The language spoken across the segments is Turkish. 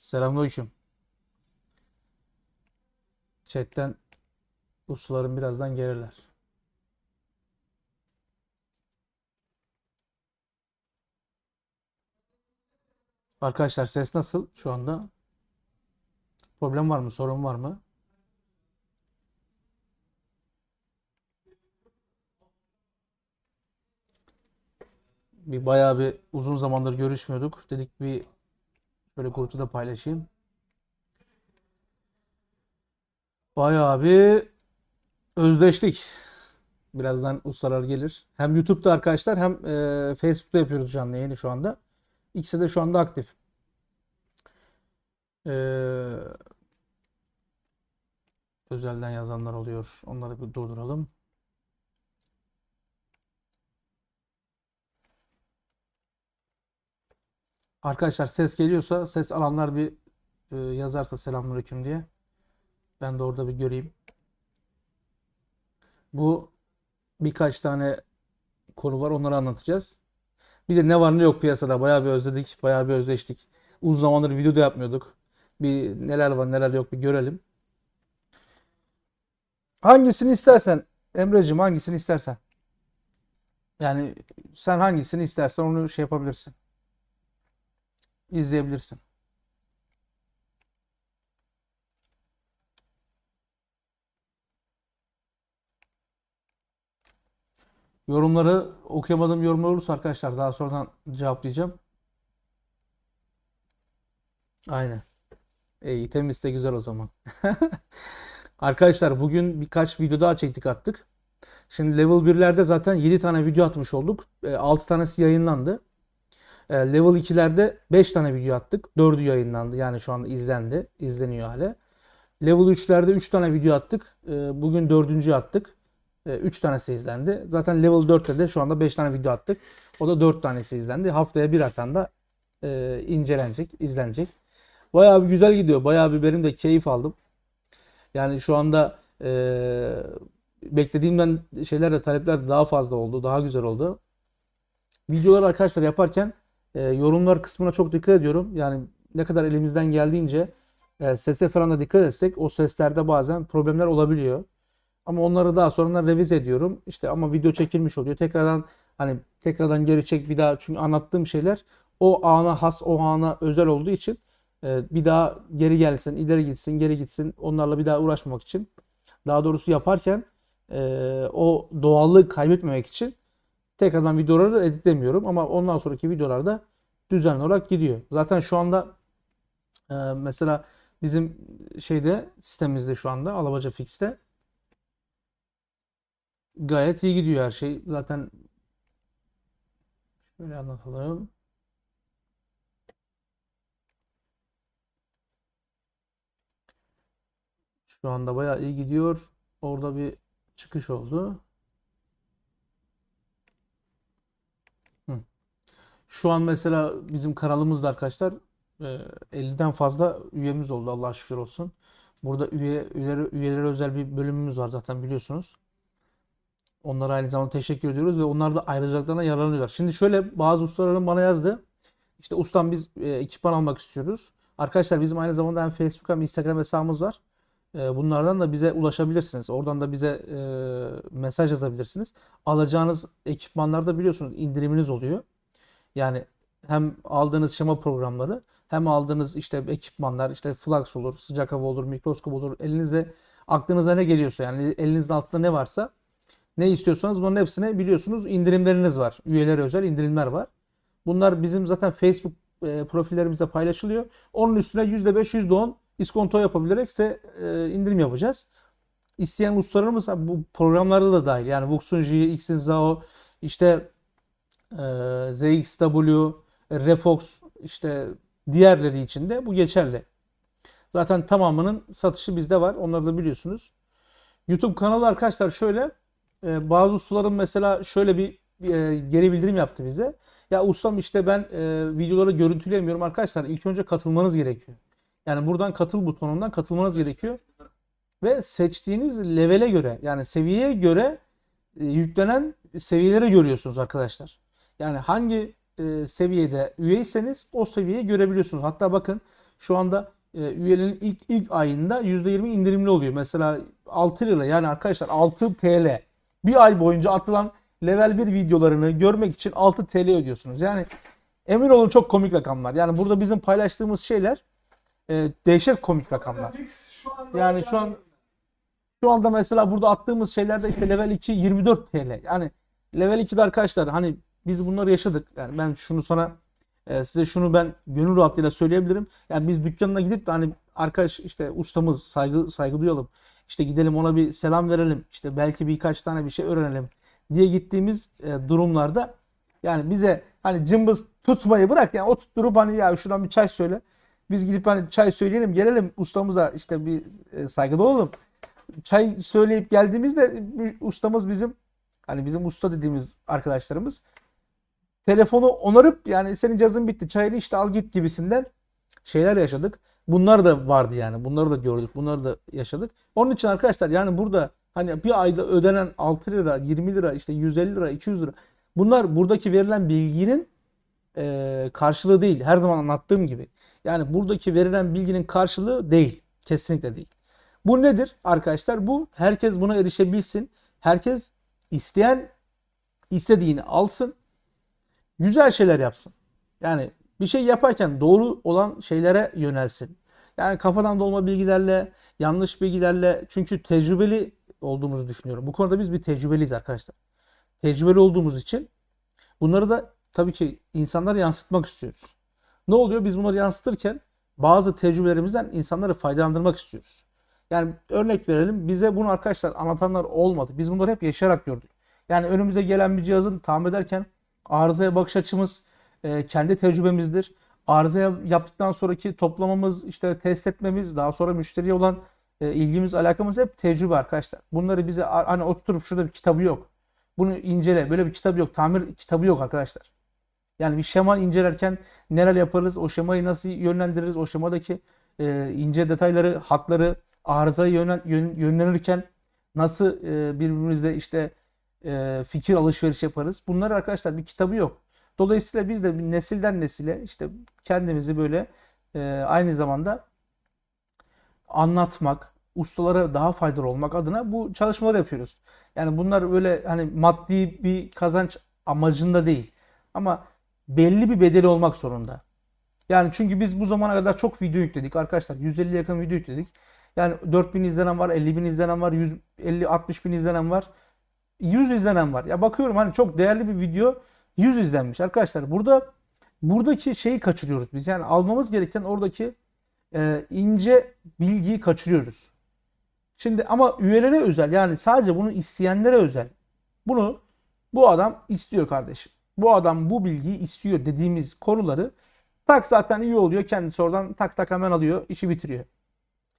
Selamünaleyküm. Chatten uslularım birazdan gelirler. Arkadaşlar ses nasıl şu anda? Problem var mı? Sorun var mı? Bir bayağı bir uzun zamandır görüşmüyorduk. Dedik bir şöyle grupta da paylaşayım. Bayağı bir özleştik. Birazdan ustalar gelir. Hem YouTube'da arkadaşlar hem e, Facebook'ta yapıyoruz canlı yayını şu anda. İkisi de şu anda aktif. E, özelden yazanlar oluyor. Onları bir durduralım. Arkadaşlar ses geliyorsa ses alanlar bir e, yazarsa selamünaleyküm diye. Ben de orada bir göreyim. Bu birkaç tane konu var onları anlatacağız. Bir de ne var ne yok piyasada bayağı bir özledik, bayağı bir özleştik. Uzun zamandır video da yapmıyorduk. Bir neler var neler yok bir görelim. Hangisini istersen Emreciğim hangisini istersen. Yani sen hangisini istersen onu şey yapabilirsin. İzleyebilirsin. Yorumları okuyamadığım yorumlar olursa arkadaşlar daha sonradan cevaplayacağım. Aynen. İyi temiz de güzel o zaman. Arkadaşlar bugün birkaç video daha çektik attık. Şimdi level 1'lerde zaten 7 tane video atmış olduk. 6 tanesi yayınlandı. E, Level 2'lerde 5 tane video attık. 4'ü yayınlandı. Yani şu anda izlendi. izleniyor hala. Level 3'lerde 3 tane video attık. E, Bugün 4.'ü attık. 3 tanesi izlendi. Zaten Level 4'te de şu anda 5 tane video attık. O da 4 tanesi izlendi. Haftaya bir atan da e, incelenecek, izlenecek. Bayağı bir güzel gidiyor. Bayağı bir benim de keyif aldım. Yani şu anda e, beklediğimden şeyler de talepler de daha fazla oldu. Daha güzel oldu. Videolar arkadaşlar yaparken e, yorumlar kısmına çok dikkat ediyorum. Yani ne kadar elimizden geldiğince e, sese falan da dikkat etsek o seslerde bazen problemler olabiliyor. Ama onları daha sonradan revize ediyorum. İşte ama video çekilmiş oluyor. Tekrardan hani tekrardan geri çek bir daha çünkü anlattığım şeyler o ana has, o ana özel olduğu için e, bir daha geri gelsin, ileri gitsin, geri gitsin onlarla bir daha uğraşmamak için daha doğrusu yaparken e, o doğallığı kaybetmemek için tekrardan videoları editlemiyorum ama ondan sonraki videolarda düzenli olarak gidiyor. Zaten şu anda e, mesela bizim şeyde sitemimizde şu anda Alabaca Fix'te gayet iyi gidiyor her şey. Zaten şöyle anlatalım. Şu anda bayağı iyi gidiyor. Orada bir çıkış oldu. Şu an mesela bizim kanalımızda arkadaşlar 50'den fazla üyemiz oldu Allah'a şükür olsun. Burada üye, üyeleri, üyelere özel bir bölümümüz var zaten biliyorsunuz. Onlara aynı zamanda teşekkür ediyoruz ve onlar da ayrıcalıklarına yararlanıyorlar. Şimdi şöyle bazı ustalarım bana yazdı. İşte ustam biz e, ekipman almak istiyoruz. Arkadaşlar bizim aynı zamanda hem Facebook hem Instagram hesabımız var. E, bunlardan da bize ulaşabilirsiniz. Oradan da bize e, mesaj yazabilirsiniz. Alacağınız ekipmanlarda biliyorsunuz indiriminiz oluyor. Yani hem aldığınız şema programları hem aldığınız işte ekipmanlar işte flux olur, sıcak hava olur, mikroskop olur. Elinize aklınıza ne geliyorsa yani elinizin altında ne varsa ne istiyorsanız bunların hepsine biliyorsunuz indirimleriniz var. Üyelere özel indirimler var. Bunlar bizim zaten Facebook e, profillerimizde paylaşılıyor. Onun üstüne %5, %10 iskonto yapabilerek ise e, indirim yapacağız. İsteyen ustalarımız bu programlarda da dahil. Yani Vuxunji, Xinzao, işte e, ZXW, Refox, işte diğerleri için de bu geçerli. Zaten tamamının satışı bizde var. Onları da biliyorsunuz. YouTube kanalı arkadaşlar şöyle e, bazı ustaların mesela şöyle bir e, geri bildirim yaptı bize. Ya ustam işte ben e, videoları görüntüleyemiyorum arkadaşlar. İlk önce katılmanız gerekiyor. Yani buradan katıl butonundan katılmanız gerekiyor. Ve seçtiğiniz levele göre yani seviyeye göre yüklenen seviyeleri görüyorsunuz arkadaşlar. Yani hangi e, seviyede üyeyseniz o seviyeyi görebiliyorsunuz. Hatta bakın şu anda e, üyelerin ilk ilk ayında %20 indirimli oluyor. Mesela 6 lira yani arkadaşlar 6 TL bir ay boyunca atılan level 1 videolarını görmek için 6 TL ödüyorsunuz. Yani emin olun çok komik rakamlar. Yani burada bizim paylaştığımız şeyler e, dehşet komik rakamlar. Yani şu an şu anda mesela burada attığımız şeylerde işte level 2 24 TL. Yani level 2'de arkadaşlar hani biz bunları yaşadık. Yani ben şunu sana e, size şunu ben gönül rahatlığıyla söyleyebilirim. Yani biz dükkanına gidip de hani arkadaş işte ustamız saygı saygı duyalım. İşte gidelim ona bir selam verelim. İşte belki birkaç tane bir şey öğrenelim diye gittiğimiz e, durumlarda yani bize hani cımbız tutmayı bırak yani oturtturup hani ya şuradan bir çay söyle. Biz gidip hani çay söyleyelim gelelim ustamıza işte bir e, saygıda olalım. Çay söyleyip geldiğimizde ustamız bizim hani bizim usta dediğimiz arkadaşlarımız telefonu onarıp yani senin cihazın bitti çayını işte al git gibisinden şeyler yaşadık. Bunlar da vardı yani. Bunları da gördük. Bunları da yaşadık. Onun için arkadaşlar yani burada hani bir ayda ödenen 6 lira, 20 lira, işte 150 lira, 200 lira bunlar buradaki verilen bilginin e, karşılığı değil. Her zaman anlattığım gibi. Yani buradaki verilen bilginin karşılığı değil. Kesinlikle değil. Bu nedir arkadaşlar? Bu herkes buna erişebilsin. Herkes isteyen istediğini alsın. Güzel şeyler yapsın. Yani bir şey yaparken doğru olan şeylere yönelsin. Yani kafadan dolma bilgilerle, yanlış bilgilerle çünkü tecrübeli olduğumuzu düşünüyorum. Bu konuda biz bir tecrübeliyiz arkadaşlar. Tecrübeli olduğumuz için bunları da tabii ki insanlara yansıtmak istiyoruz. Ne oluyor? Biz bunları yansıtırken bazı tecrübelerimizden insanları faydalandırmak istiyoruz. Yani örnek verelim. Bize bunu arkadaşlar anlatanlar olmadı. Biz bunları hep yaşayarak gördük. Yani önümüze gelen bir cihazın tamir ederken arızaya bakış açımız e, kendi tecrübemizdir. Arızaya yaptıktan sonraki toplamamız, işte test etmemiz, daha sonra müşteriye olan e, ilgimiz, alakamız hep tecrübe arkadaşlar. Bunları bize hani oturup şurada bir kitabı yok. Bunu incele. Böyle bir kitabı yok. Tamir kitabı yok arkadaşlar. Yani bir şema incelerken neler yaparız, o şemayı nasıl yönlendiririz, o şemadaki e, ince detayları, hatları, arızayı yönlen, yön- yönlenirken nasıl e, birbirimizle işte e, fikir alışveriş yaparız. Bunlar arkadaşlar bir kitabı yok. Dolayısıyla biz de nesilden nesile işte kendimizi böyle e, aynı zamanda anlatmak, ustalara daha faydalı olmak adına bu çalışmaları yapıyoruz. Yani bunlar böyle hani maddi bir kazanç amacında değil. Ama belli bir bedeli olmak zorunda. Yani çünkü biz bu zamana kadar çok video yükledik arkadaşlar. 150 yakın video yükledik. Yani 4000 izlenen var, 50 bin izlenen var, 150 60 bin izlenen var. 100 izlenen var. Ya bakıyorum hani çok değerli bir video 100 izlenmiş. Arkadaşlar burada buradaki şeyi kaçırıyoruz biz. Yani almamız gereken oradaki e, ince bilgiyi kaçırıyoruz. Şimdi ama üyelere özel yani sadece bunu isteyenlere özel. Bunu bu adam istiyor kardeşim. Bu adam bu bilgiyi istiyor dediğimiz konuları tak zaten üye oluyor. Kendisi oradan tak tak hemen alıyor. işi bitiriyor.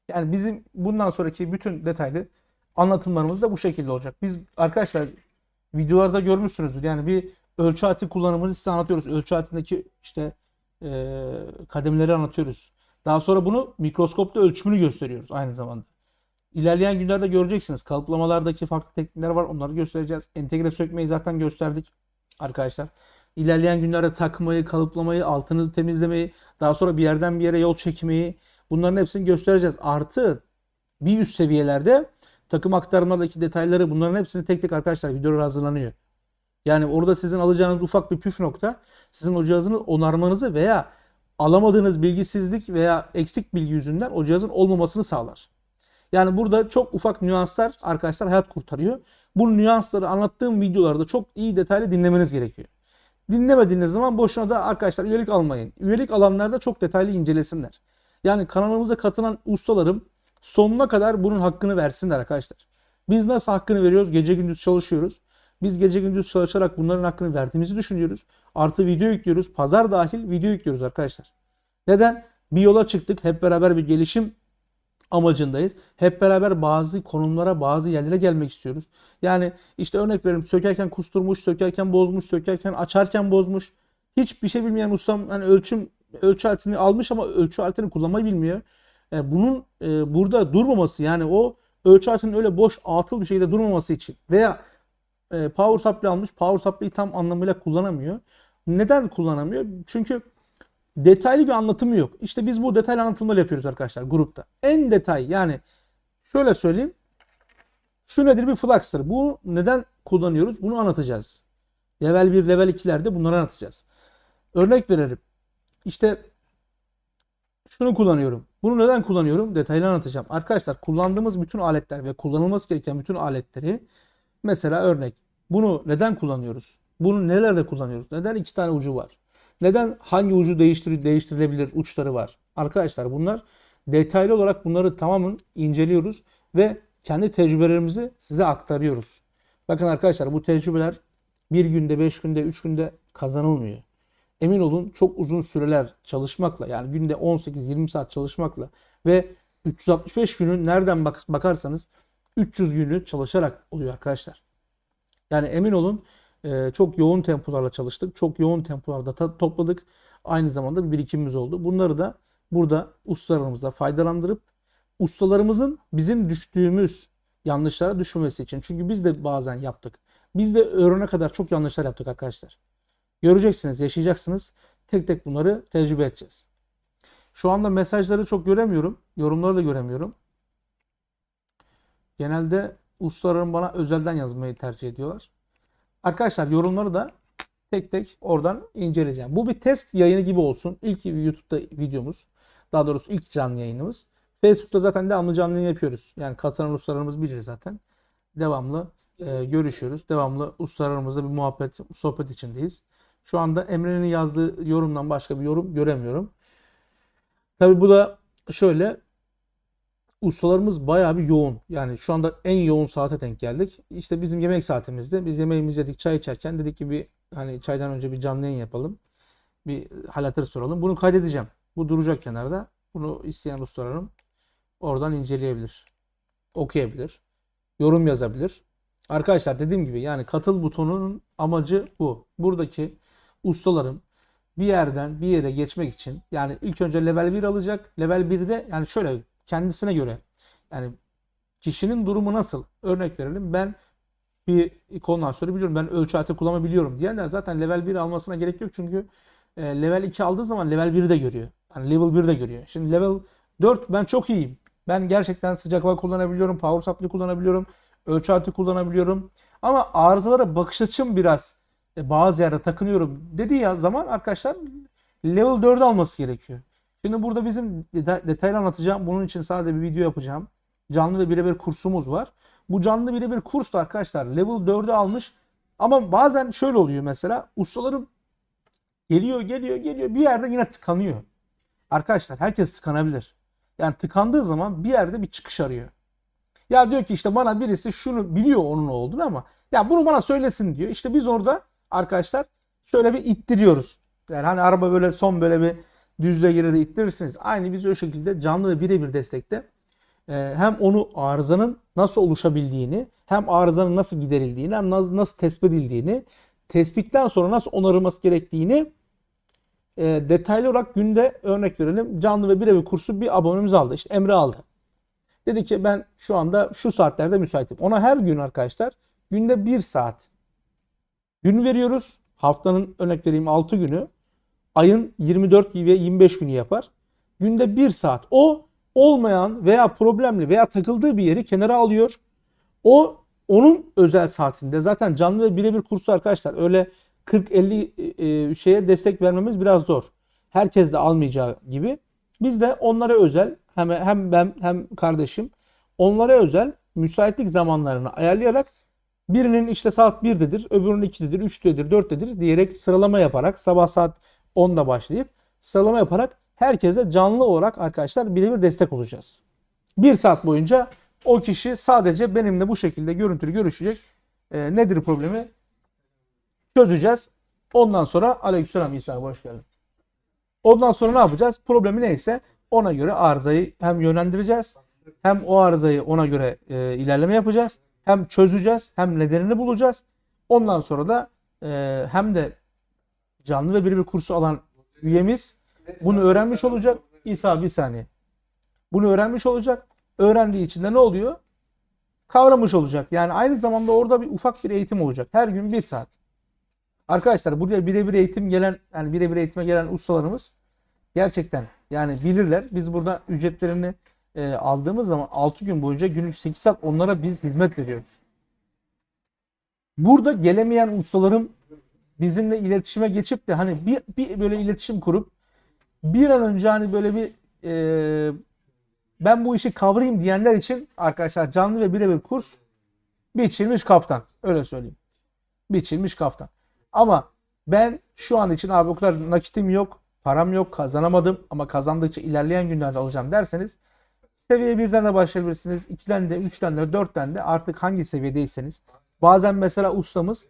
Yani bizim bundan sonraki bütün detaylı anlatımlarımız da bu şekilde olacak. Biz arkadaşlar videolarda görmüşsünüzdür. Yani bir ölçü aleti kullanımını size anlatıyoruz. Ölçü aletindeki işte e, kademeleri anlatıyoruz. Daha sonra bunu mikroskopta ölçümünü gösteriyoruz aynı zamanda. İlerleyen günlerde göreceksiniz. Kalıplamalardaki farklı teknikler var. Onları göstereceğiz. Entegre sökmeyi zaten gösterdik arkadaşlar. İlerleyen günlerde takmayı, kalıplamayı, altını temizlemeyi, daha sonra bir yerden bir yere yol çekmeyi bunların hepsini göstereceğiz. Artı bir üst seviyelerde takım aktarmadaki detayları bunların hepsini tek tek arkadaşlar videolar hazırlanıyor. Yani orada sizin alacağınız ufak bir püf nokta sizin o cihazını onarmanızı veya alamadığınız bilgisizlik veya eksik bilgi yüzünden o cihazın olmamasını sağlar. Yani burada çok ufak nüanslar arkadaşlar hayat kurtarıyor. Bu nüansları anlattığım videolarda çok iyi detaylı dinlemeniz gerekiyor. Dinlemediğiniz zaman boşuna da arkadaşlar üyelik almayın. Üyelik alanlar da çok detaylı incelesinler. Yani kanalımıza katılan ustalarım sonuna kadar bunun hakkını versinler arkadaşlar. Biz nasıl hakkını veriyoruz? Gece gündüz çalışıyoruz. Biz gece gündüz çalışarak bunların hakkını verdiğimizi düşünüyoruz. Artı video yüklüyoruz. Pazar dahil video yüklüyoruz arkadaşlar. Neden? Bir yola çıktık. Hep beraber bir gelişim amacındayız. Hep beraber bazı konumlara, bazı yerlere gelmek istiyoruz. Yani işte örnek verelim sökerken kusturmuş, sökerken bozmuş, sökerken açarken bozmuş. Hiçbir şey bilmeyen ustam hani ölçüm ölçü aletini almış ama ölçü aletini kullanmayı bilmiyor. E, bunun e, burada durmaması yani o ölçü aletinin öyle boş atıl bir şekilde durmaması için veya e, power supply almış. Power supply'yi tam anlamıyla kullanamıyor. Neden kullanamıyor? Çünkü detaylı bir anlatımı yok. İşte biz bu detaylı anlatımları yapıyoruz arkadaşlar grupta. En detay yani şöyle söyleyeyim. Şu nedir bir flux'tır. Bu neden kullanıyoruz? Bunu anlatacağız. Level 1, level 2'lerde bunları anlatacağız. Örnek verelim. İşte şunu kullanıyorum. Bunu neden kullanıyorum? Detaylı anlatacağım. Arkadaşlar kullandığımız bütün aletler ve kullanılması gereken bütün aletleri mesela örnek. Bunu neden kullanıyoruz? Bunu nelerde kullanıyoruz? Neden iki tane ucu var? Neden hangi ucu değiştir değiştirilebilir uçları var? Arkadaşlar bunlar detaylı olarak bunları tamamen inceliyoruz ve kendi tecrübelerimizi size aktarıyoruz. Bakın arkadaşlar bu tecrübeler bir günde, beş günde, üç günde kazanılmıyor. Emin olun çok uzun süreler çalışmakla yani günde 18-20 saat çalışmakla ve 365 günü nereden bak bakarsanız 300 günü çalışarak oluyor arkadaşlar. Yani emin olun e, çok yoğun tempolarla çalıştık. Çok yoğun tempolarda topladık. Aynı zamanda bir birikimimiz oldu. Bunları da burada ustalarımızla faydalandırıp ustalarımızın bizim düştüğümüz yanlışlara düşmemesi için. Çünkü biz de bazen yaptık. Biz de öğrene kadar çok yanlışlar yaptık arkadaşlar. Göreceksiniz, yaşayacaksınız. Tek tek bunları tecrübe edeceğiz. Şu anda mesajları çok göremiyorum. Yorumları da göremiyorum. Genelde ustalarım bana özelden yazmayı tercih ediyorlar. Arkadaşlar yorumları da tek tek oradan inceleyeceğim. Bu bir test yayını gibi olsun. İlk YouTube'da videomuz. Daha doğrusu ilk canlı yayınımız. Facebook'ta zaten devamlı canlı yayın yapıyoruz. Yani katılan ustalarımız bilir zaten. Devamlı e, görüşüyoruz. Devamlı ustalarımızla bir muhabbet, sohbet içindeyiz. Şu anda Emre'nin yazdığı yorumdan başka bir yorum göremiyorum. Tabi bu da şöyle ustalarımız bayağı bir yoğun. Yani şu anda en yoğun saate denk geldik. İşte bizim yemek saatimizde biz yemeğimizi yedik çay içerken dedik ki bir hani çaydan önce bir canlı yayın yapalım. Bir hal hatır soralım. Bunu kaydedeceğim. Bu duracak kenarda. Bunu isteyen ustalarım oradan inceleyebilir. Okuyabilir. Yorum yazabilir. Arkadaşlar dediğim gibi yani katıl butonunun amacı bu. Buradaki ustalarım bir yerden bir yere geçmek için yani ilk önce level 1 alacak. Level 1'de yani şöyle kendisine göre yani kişinin durumu nasıl? Örnek verelim. Ben bir kondansatörü biliyorum. Ben ölçü aleti kullanabiliyorum diyenler zaten level 1 almasına gerek yok. Çünkü e, level 2 aldığı zaman level 1'i de görüyor. Yani level 1 de görüyor. Şimdi level 4 ben çok iyiyim. Ben gerçekten sıcak hava kullanabiliyorum. Power supply kullanabiliyorum. Ölçü aleti kullanabiliyorum. Ama arızalara bakış açım biraz bazı yerde takınıyorum dediği ya zaman arkadaşlar level 4 alması gerekiyor. Şimdi burada bizim deta- detaylı anlatacağım. Bunun için sadece bir video yapacağım. Canlı ve birebir kursumuz var. Bu canlı birebir kurs da arkadaşlar level 4'ü almış. Ama bazen şöyle oluyor mesela. Ustalarım geliyor geliyor geliyor bir yerde yine tıkanıyor. Arkadaşlar herkes tıkanabilir. Yani tıkandığı zaman bir yerde bir çıkış arıyor. Ya diyor ki işte bana birisi şunu biliyor onun olduğunu ama ya bunu bana söylesin diyor. İşte biz orada arkadaşlar şöyle bir ittiriyoruz. Yani hani araba böyle son böyle bir düzle de ittirirsiniz. Aynı biz o şekilde canlı ve birebir destekte e, hem onu arızanın nasıl oluşabildiğini, hem arızanın nasıl giderildiğini, hem nasıl tespit edildiğini, tespitten sonra nasıl onarılması gerektiğini e, detaylı olarak günde örnek verelim. Canlı ve birebir kursu bir abonemiz aldı. İşte Emre aldı. Dedi ki ben şu anda şu saatlerde müsaitim. Ona her gün arkadaşlar günde bir saat gün veriyoruz. Haftanın örnek vereyim 6 günü. Ayın 24 ve 25 günü yapar. Günde bir saat. O olmayan veya problemli veya takıldığı bir yeri kenara alıyor. O onun özel saatinde zaten canlı ve birebir kursu arkadaşlar öyle 40-50 e, şeye destek vermemiz biraz zor. Herkes de almayacağı gibi. Biz de onlara özel hem, hem ben hem kardeşim onlara özel müsaitlik zamanlarını ayarlayarak birinin işte saat 1'dedir, öbürünün 2'dedir, 3'tedir, 4'tedir diyerek sıralama yaparak sabah saat 10'da başlayıp sıralama yaparak herkese canlı olarak arkadaşlar birebir destek olacağız. Bir saat boyunca o kişi sadece benimle bu şekilde görüntülü görüşecek. E, nedir problemi? Çözeceğiz. Ondan sonra aleykümselam İsa hoş geldin. Ondan sonra ne yapacağız? Problemi neyse ona göre arızayı hem yönlendireceğiz hem o arızayı ona göre e, ilerleme yapacağız. Hem çözeceğiz hem nedenini bulacağız. Ondan sonra da e, hem de canlı ve birebir kursu alan üyemiz bunu öğrenmiş olacak. İsa bir saniye. Bunu öğrenmiş olacak. Öğrendiği için de ne oluyor? kavramış olacak. Yani aynı zamanda orada bir ufak bir eğitim olacak. Her gün bir saat. Arkadaşlar buraya birebir eğitim gelen yani birebir eğitime gelen ustalarımız gerçekten yani bilirler. Biz burada ücretlerini e, aldığımız zaman 6 gün boyunca günlük 8 saat onlara biz hizmet veriyoruz. Burada gelemeyen ustalarım bizimle iletişime geçip de hani bir, bir böyle iletişim kurup bir an önce hani böyle bir e, ben bu işi kavrayayım diyenler için arkadaşlar canlı ve birebir kurs biçilmiş kaftan. Öyle söyleyeyim. Biçilmiş kaftan. Ama ben şu an için abi o kadar nakitim yok, param yok, kazanamadım ama kazandıkça ilerleyen günlerde alacağım derseniz seviye birden de başlayabilirsiniz. 2'den de, 3'ten de, 4'ten de artık hangi seviyedeyseniz. Bazen mesela ustamız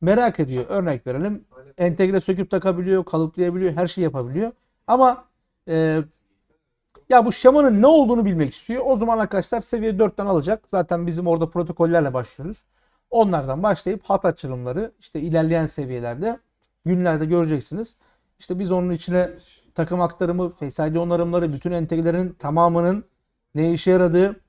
merak ediyor. Örnek verelim. Entegre söküp takabiliyor, kalıplayabiliyor, her şeyi yapabiliyor. Ama e, ya bu şemanın ne olduğunu bilmek istiyor. O zaman arkadaşlar seviye 4'ten alacak. Zaten bizim orada protokollerle başlıyoruz. Onlardan başlayıp hat açılımları işte ilerleyen seviyelerde günlerde göreceksiniz. İşte biz onun içine takım aktarımı, Face ID onarımları, bütün entegrelerin tamamının ne işe yaradığı,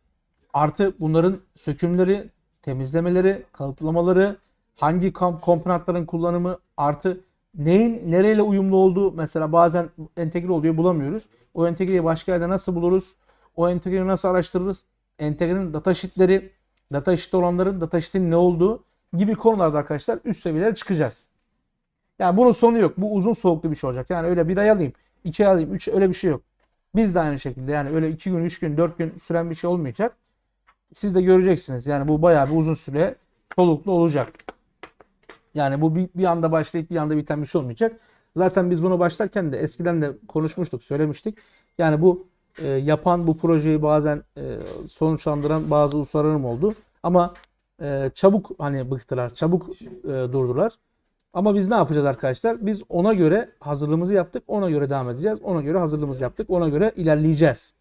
artı bunların sökümleri, temizlemeleri, kalıplamaları, hangi kom- komponentlerin kullanımı, artı neyin nereyle uyumlu olduğu mesela bazen entegre oluyor bulamıyoruz. O entegreyi başka yerde nasıl buluruz? O entegreyi nasıl araştırırız? Entegrenin data sheetleri, data sheet olanların data sheet'in ne olduğu gibi konularda arkadaşlar üst seviyelere çıkacağız. Yani bunun sonu yok. Bu uzun soluklu bir şey olacak. Yani öyle bir ay alayım, iki ay alayım, üç öyle bir şey yok. Biz de aynı şekilde yani öyle iki gün, üç gün, dört gün süren bir şey olmayacak. Siz de göreceksiniz. Yani bu bayağı bir uzun süre soluklu olacak. Yani bu bir, bir anda başlayıp bir anda biten bir şey olmayacak. Zaten biz bunu başlarken de eskiden de konuşmuştuk, söylemiştik. Yani bu e, yapan bu projeyi bazen e, sonuçlandıran bazı ustalarım oldu. Ama e, çabuk hani bıktılar, çabuk e, durdular. Ama biz ne yapacağız arkadaşlar? Biz ona göre hazırlığımızı yaptık, ona göre devam edeceğiz. Ona göre hazırlığımızı yaptık, ona göre ilerleyeceğiz.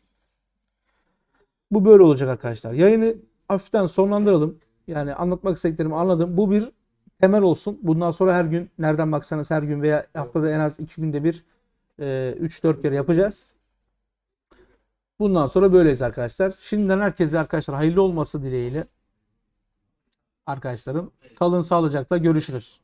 Bu böyle olacak arkadaşlar. Yayını hafiften sonlandıralım. Yani anlatmak istediklerimi anladım. Bu bir temel olsun. Bundan sonra her gün nereden baksanız her gün veya haftada en az iki günde bir e, 3-4 kere yapacağız. Bundan sonra böyleyiz arkadaşlar. Şimdiden herkese arkadaşlar hayırlı olması dileğiyle arkadaşlarım kalın sağlıcakla görüşürüz.